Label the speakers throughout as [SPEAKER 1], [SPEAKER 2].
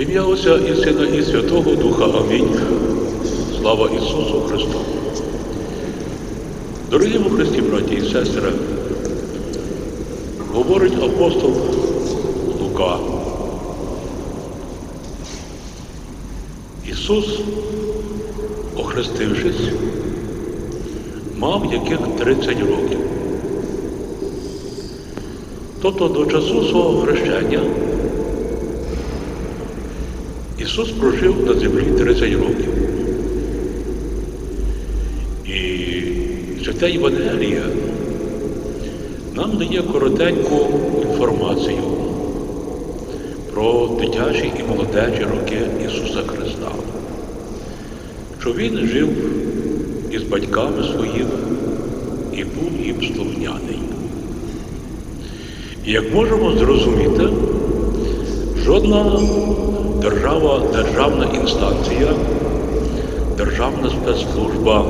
[SPEAKER 1] В ім'я Отця і Сина і Святого Духа. Амінь. Слава Ісусу Христу. Дорогі у Христі, браті і сестри, говорить апостол Лука. Ісус, охрестившись, мав яких 30 років. Тобто до часу свого хрещення Ісус прожив на землі 30 років. І свята Євангелія нам дає коротеньку інформацію про дитячі і молодечі роки Ісуса Христа, що Він жив із батьками своїми і був їм слухняний. І як можемо зрозуміти, жодна держава, державна інстанція, державна спецслужба,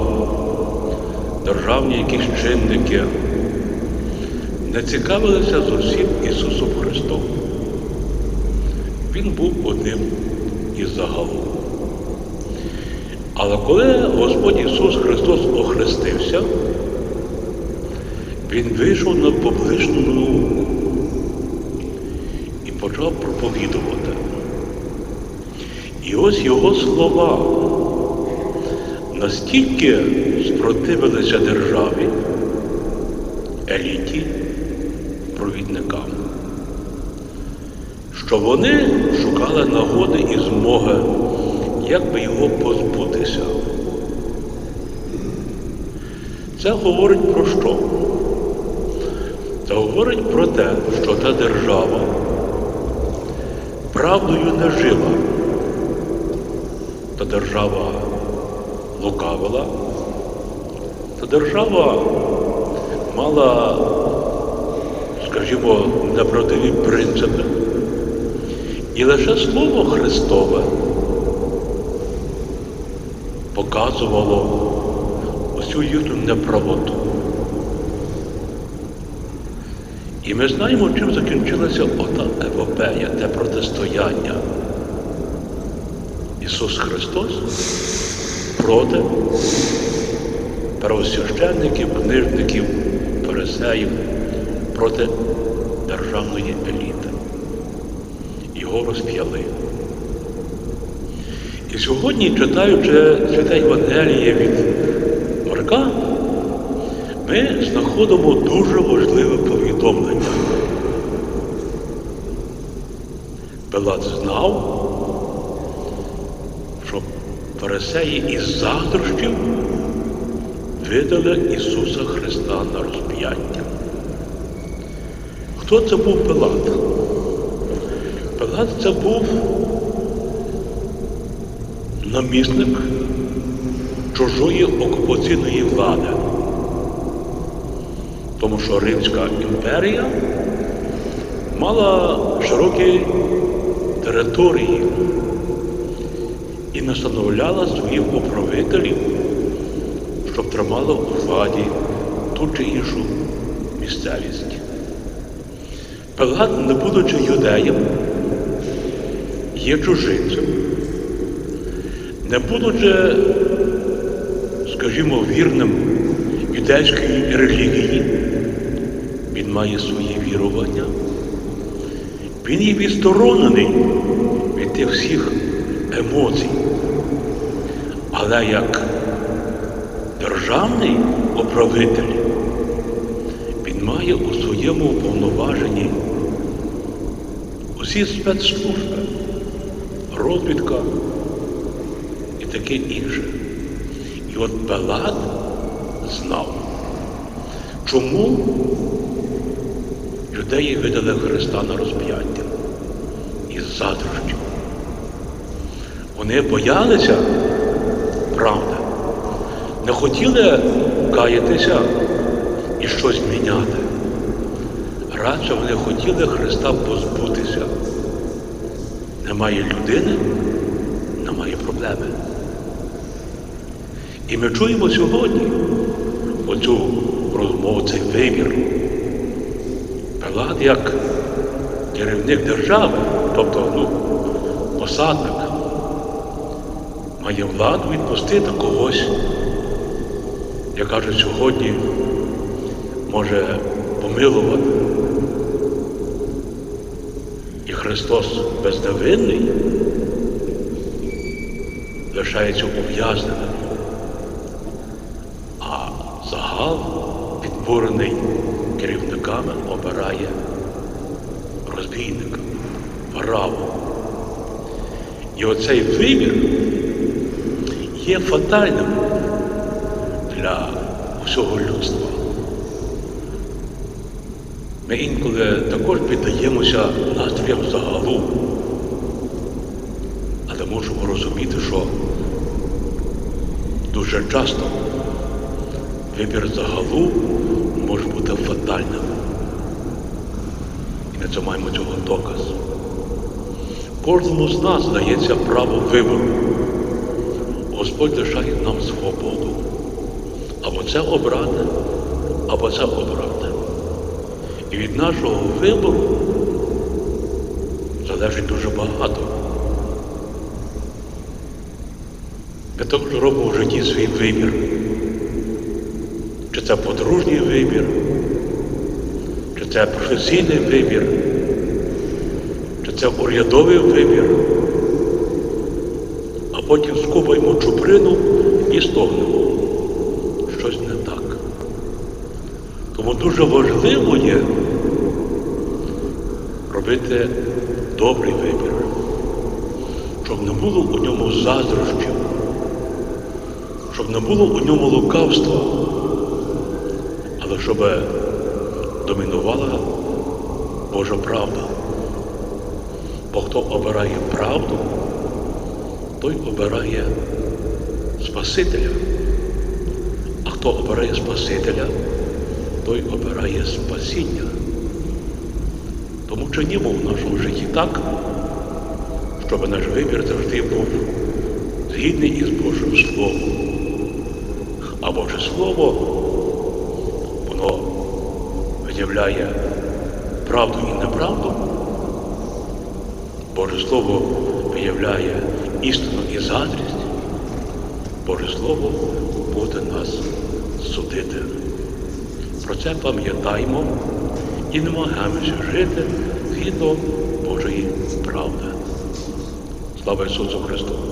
[SPEAKER 1] державні якісь чинники не цікавилися з усім Ісусом Христом. Він був одним із загалу. Але коли Господь Ісус Христос охрестився, Він вийшов на публичну науку і проповідувати. І ось його слова настільки спротивилися державі, еліті, провідникам, що вони шукали нагоди і змоги, як би його позбутися. Це говорить про що? Це говорить про те, що та держава правдою не жила. Та держава лукавила, та держава мала, скажімо, неправдиві принципи. І лише Слово Христове показувало усю їхню неправоту. І ми знаємо, чим закінчилася ота епопея, те протистояння. Ісус Христос проти первосвященників, книжників, фарисеїв, проти державної еліти. Його розп'яли. І сьогодні, читаючи святе Євангеліє від Марка, ми знаходимо дуже важливе повідомлення. Пилат знав, що фарисеї із заздрощів видали Ісуса Христа на розп'яття. Хто це був Пилат? Пилат це був намісник чужої окупаційної влади. Тому що Римська імперія мала широкі території і настановляла своїх управителів, щоб тримала у владі ту чи іншу місцевість. Пилат, не будучи юдеєм, є чужинцем, не будучи, скажімо, вірним юдейської релігії, він має свої вірування, він є відсторонений від тих всіх емоцій. Але як державний управитель, він має у своєму повноваженні усі спецслужби, розвідка і таке інше. І от Пилат знав, чому юдеї видали Христа на розп'яття із задрощів. Вони боялися правди, не хотіли каятися і щось міняти. Радше вони хотіли Христа позбутися. Немає людини, немає проблеми. І ми чуємо сьогодні оцю розмову, цей вибір. Пилат як керівник держави, тобто ну, посадник має владу відпустити когось, як кажуть сьогодні, може помилувати. І Христос безневинний лишається ув'язненим, а загал, підбурений керівниками, обирає розбійника, вараву. І оцей вибір є фатальним для всього людства. Ми інколи також піддаємося настроям загалу, але мусимо розуміти, що дуже часто вибір загалу може бути фатальним. І ми це маємо цього доказ. Кожному з нас дається право вибору. Господь лишає нам свободу. Або це обрати, або це обрати. І від нашого вибору залежить дуже багато. Ми також робимо в житті свій вибір. Чи це подружній вибір, чи це професійний вибір, чи це урядовий вибір, а потім скупаємо чуприну і стогнемо. Щось не так. Тому дуже важливо є робити добрий вибір, щоб не було у ньому заздрощів, щоб не було у ньому лукавства, але щоб домінувала Божа правда. Бо хто обирає правду, той обирає Спасителя. А хто обирає Спасителя, той обирає спасіння. Тому чинімо в нашому житті так, щоб наш вибір завжди був згідний із Божим Словом. А Боже Слово, воно виявляє правду і неправду. Боже Слово виявляє істину і заздрість. Боже Слово буде нас судити. Про це пам'ятаємо і намагаємося жити згідно Божої правди. Слава Ісусу Христу!